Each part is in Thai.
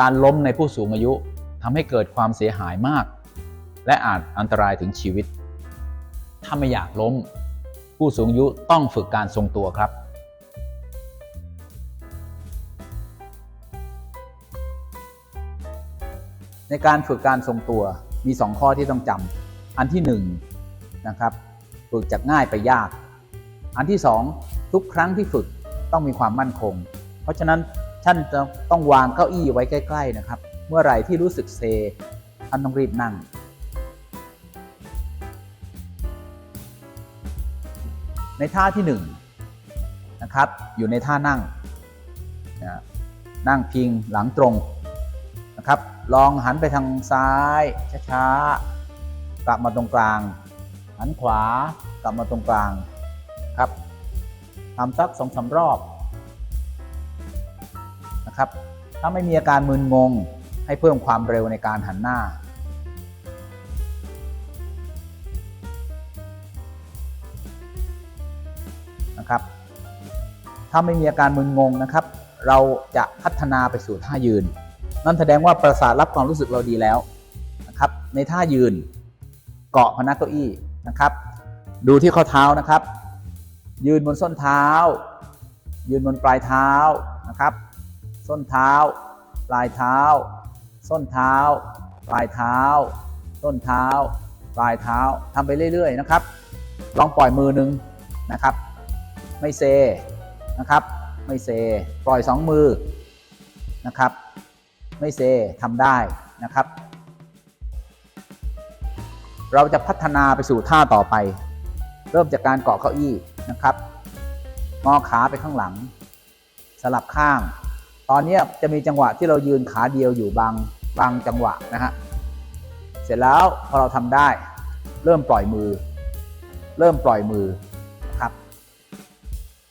การล้มในผู้สูงอายุทำให้เกิดความเสียหายมาก และอาจอันตรายถึงชีวิต ถ้าไม่อยากล้ม ผู้สูงอายุต้องฝึกการทรงตัวครับในการฝึกการทรงตัวมี 2 ข้อที่ต้องจำอันที่1นงนะครับฝึกจากง่ายไปยาก อันที่ 2 ทุกครั้งที่ฝึกต้องมีความมั่นคง เพราะฉะนั้น ท่านจะต้องวางเก้าอี้ไว้ใกล้ ๆนะครับ เมื่อไหร่ที่รู้สึกเซท่านต้องรีบนั่ง ในท่าที่1นงนะครับ อยู่ในท่านั่งนะนั่งพิงหลังตรงนะครับ ลองหันไปทางซ้ายช้าๆกลับมาตรงกลาง หันขวากลับมาตรงกลางครับทำสักสองสารอบ นะครับ ถ้าไม่มีอาการมึนงง ให้เพิ่มความเร็วในการหันหน้า นะครับ ถ้าไม่มีอาการมึนงงนะครับ เราจะพัฒนาไปสู่ท่ายืน นั่นแสดงว่าประสาทรับความรู้สึกเราดีแล้วนะครับ ในท่ายืนเกาะพนักเก้าอี้นะครับ ดูที่ข้อเท้านะครับ ยืนบนส้นเท้า ยืนบนปลายเท้านะครับ ส้นเท้า ปลายเท้า ส้นเท้า ปลายเท้า ส้นเท้า ปลายเท้าทำไปเรื่อย ๆ นะครับ ลองปล่อยมือหนึ่งนะครับ ไม่เซนะครับ ไม่เซ ปล่อยสองมือนะครับ ไม่เซทำได้นะครับ เราจะพัฒนาไปสู่ท่าต่อไป เริ่มจากการเกาะเก้าอี้นะครับงอขาไปข้างหลัง สลับข้าง ตอนนี้จะมีจังหวะที่เรายืนขาเดียวอยู่บางบางจังหวะนะฮะ เสร็จแล้วพอเราทำได้ เริ่มปล่อยมือ เริ่มปล่อยมือนะครับ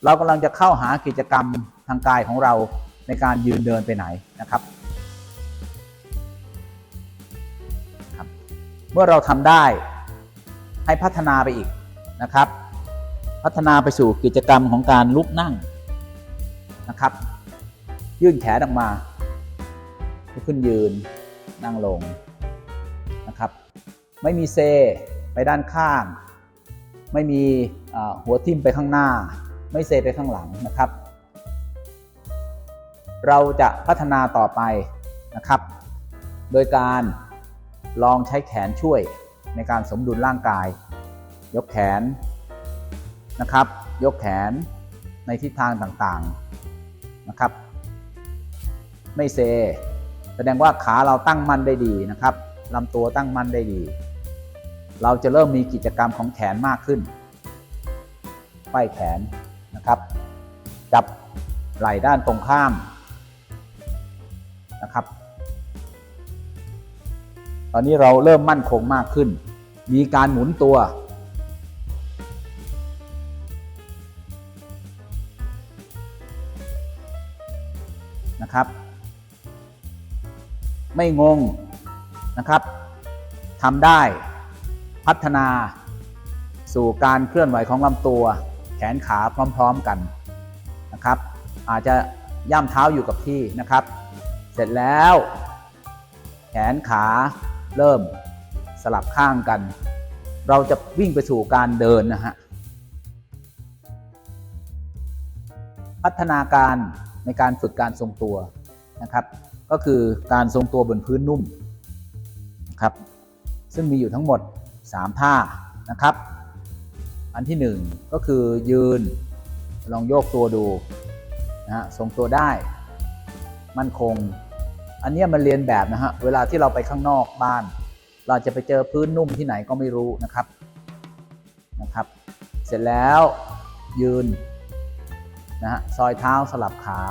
เรากำลังจะเข้าหากิจกรรมทางกายของเราในการยืนเดินไปไหนนะครับเมื่อเราทำได้ให้พัฒนาไปอีกนะครับ พัฒนาไปสู่กิจกรรมของการลุกนั่งนะครับ ยื่นแขนออกมาลุกขึ้นยืนนั่งลงนะครับ ไม่มีเซไปด้านข้าง ไม่มีหัวทิ่มไปข้างหน้า ไม่เซไปข้างหลังนะครับ เราจะพัฒนาต่อไปนะครับ โดยการลองใช้แขนช่วยในการสมดุลร่างกาย ยกแขนนะครับ ยกแขนในทิศทางต่างๆนะครับ ไม่เซ แสดงว่าขาเราตั้งมั่นได้ดีนะครับลำตัวตั้งมั่นได้ดี เราจะเริ่มมีกิจกรรมของแขนมากขึ้นไขว้แขนนะครับ จับไหล่ด้านตรงข้ามนะครับ ตอนนี้เราเริ่มมั่นคงมากขึ้น มีการหมุนตัว นะครับ ไม่งงนะครับทำได้พัฒนาสู่การเคลื่อนไหวของลำตัว แขนขาพร้อมๆกันนะครับ อาจจะย่ำเท้าอยู่กับที่นะครับ เสร็จแล้ว แขนขาเริ่มสลับข้างกัน เราจะวิ่งไปสู่การเดินนะฮะพัฒนาการในการฝึกการทรงตัวนะครับ ก็คือการทรงตัวบนพื้นนุ่มครับซึ่งมีอยู่ทั้งหมด 3 ท่านะครับ อันที่ 1 ก็คือยืนลองโยกตัวดูนะฮะทรงตัวได้ มั่นคง อันนี้มันเรียนแบบนะฮะเวลาที่เราไปข้างนอกบ้าน เราจะไปเจอพื้นนุ่มที่ไหนก็ไม่รู้นะครับนะครับ เสร็จแล้วยืนนะฮะซอยเท้าสลับขา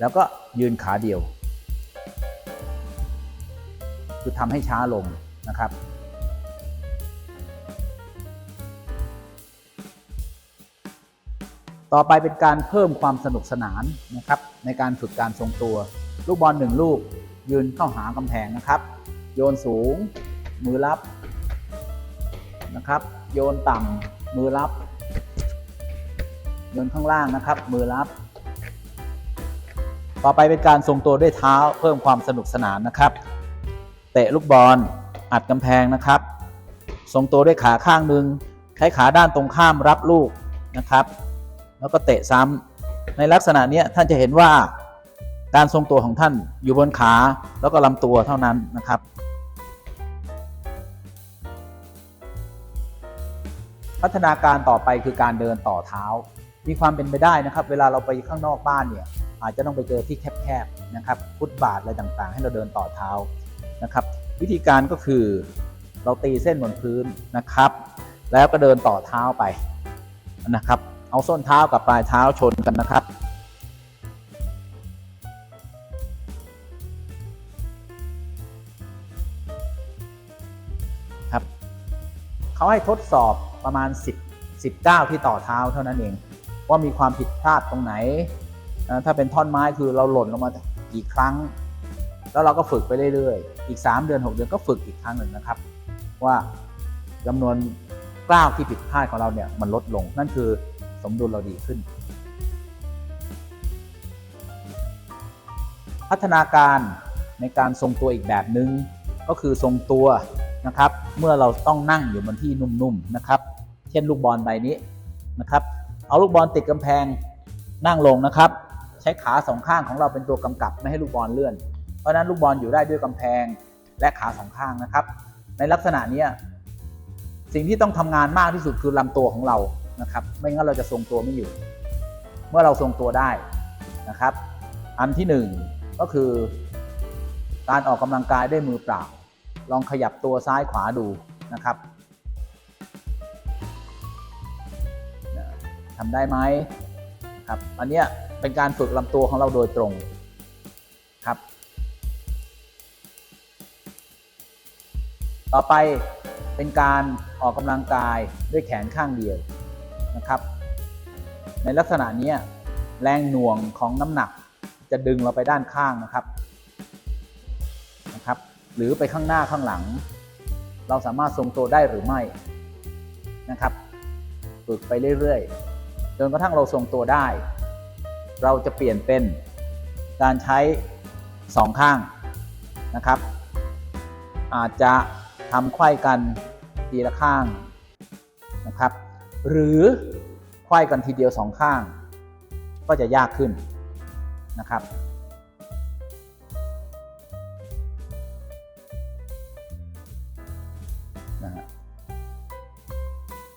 แล้วก็ยืนขาเดียว คือทำให้ช้าลงนะครับต่อไปเป็นการเพิ่มความสนุกสนานนะครับในการฝึกการทรงตัว ลูกบอลหนึ่งลูก ยืนเข้าหากำแพงนะครับ โยนสูง มือรับนะครับ โยนต่ำมือรับ โยนข้างล่างนะครับ มือรับ ต่อไปเป็นการทรงตัวด้วยเท้าเพิ่มความสนุกสนานนะครับ เตะลูกบอลอัดกำแพงนะครับ ทรงตัวด้วยขาข้างหนึ่งใช้ขาด้านตรงข้ามรับลูกนะครับ แล้วก็เตะซ้ำในลักษณะนี้ท่านจะเห็นว่าการทรงตัวของท่านอยู่บนขาแล้วก็ลำตัวเท่านั้นนะครับพัฒนาการต่อไปคือการเดินต่อเท้า มีความเป็นไปได้นะครับ เวลาเราไปข้างนอกบ้านเนี่ย อาจจะต้องไปเจอที่แคบๆนะครับฟุตบาทอะไรต่างๆ ให้เราเดินต่อเท้านะครับวิธีการก็คือเราตีเส้นบนพื้นนะครับ แล้วก็เดินต่อเท้าไปนะครับ เอาส้นเท้ากับปลายเท้าชนกันนะครับครับเขาให้ทดสอบประมาณ 10 19 ที่ต่อเท้าเท่านั้นเอง ว่ามีความผิดพลาดตรงไหน ถ้าเป็นท่อนไม้คือเราหล่นลงมากี่ครั้ง แล้วเราก็ฝึกไปเรื่อยๆ อีก 3 เดือน 6 เดือนก็ฝึกอีกครั้งหนึ่งนะครับ ว่าจำนวนกล้าวที่ผิดพลาดของเราเนี่ยมันลดลงนั่นคือสมดุลเราดีขึ้น พัฒนาการในการทรงตัวอีกแบบหนึง่งก็คือทรงตัวนะครับ เมื่อเราต้องนั่งอยู่บนที่นุ่มๆนะครับ เช่นลูกบอลใบนี้นะครับ เอาลูกบอลติดกำแพง นั่งลงนะครับ ใช้ขาสองข้างของเราเป็นตัวกำกับไม่ให้ลูกบอลเลื่อน เพราะนั้นลูกบอลอยู่ได้ด้วยกำแพงและขาสองข้างนะครับ ในลักษณะนี้สิ่งที่ต้องทำงานมากที่สุดคือลำตัวของเรานะครับ ไม่งั้นเราจะทรงตัวไม่อยู่ เมื่อเราทรงตัวได้นะครับ อันที่หนึ่งก็คือ การออกกำลังกายด้วยมือเปล่า ลองขยับตัวซ้ายขวาดูนะครับทำได้ไหม ครับอันเนี้ยเป็นการฝึกลำตัวของเราโดยตรงครับ ต่อไปเป็นการออกกำลังกายด้วยแขนข้างเดียวนะครับ ในลักษณะนี้แรงหน่วงของน้ำหนักจะดึงเราไปด้านข้างนะครับนะครับ หรือไปข้างหน้าข้างหลัง เราสามารถทรงตัวได้หรือไม่นะครับ ฝึกไปเรื่อยๆ จนกระทั่งเราทรงตัวได้ เราจะเปลี่ยนเป็นการใช้สองข้างนะครับ อาจจะทำไขว้กันทีละข้างนะครับ หรือไขว้กันทีเดียวสองข้าง ก็จะยากขึ้นนะครับ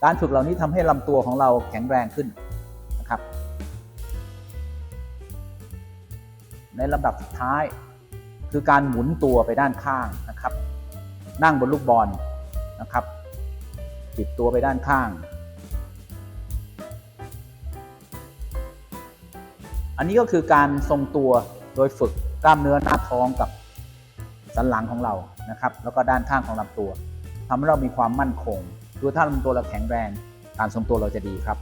การฝึกเหล่านี้ทำให้ลำตัวของเราแข็งแรงขึ้นนะครับ ในลำดับสุดท้าย คือการหมุนตัวไปด้านข้างนะครับ นั่งบนลูกบอลนะครับปิดตัวไปด้านข้าง อันนี้ก็คือการทรงตัวโดยฝึกกล้ามเนื้อหน้าท้องกับสันหลังของเรานะครับ แล้วก็ด้านข้างของลำตัวทำให้เรามีความมั่นคง คือถ้าลำตัวเราแข็งแรง การทรงตัวเราจะดีครับ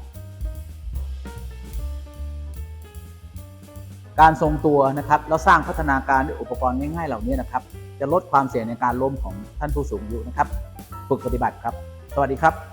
การทรงตัวนะครับแล้วสร้างพัฒนาการด้วยอุปกรณ์ง่ายๆเหล่านี้นะครับ จะลดความเสี่ยงในการล้มของท่านผู้สูงอายุนะครับ ฝึกปฏิบัติครับ สวัสดีครับ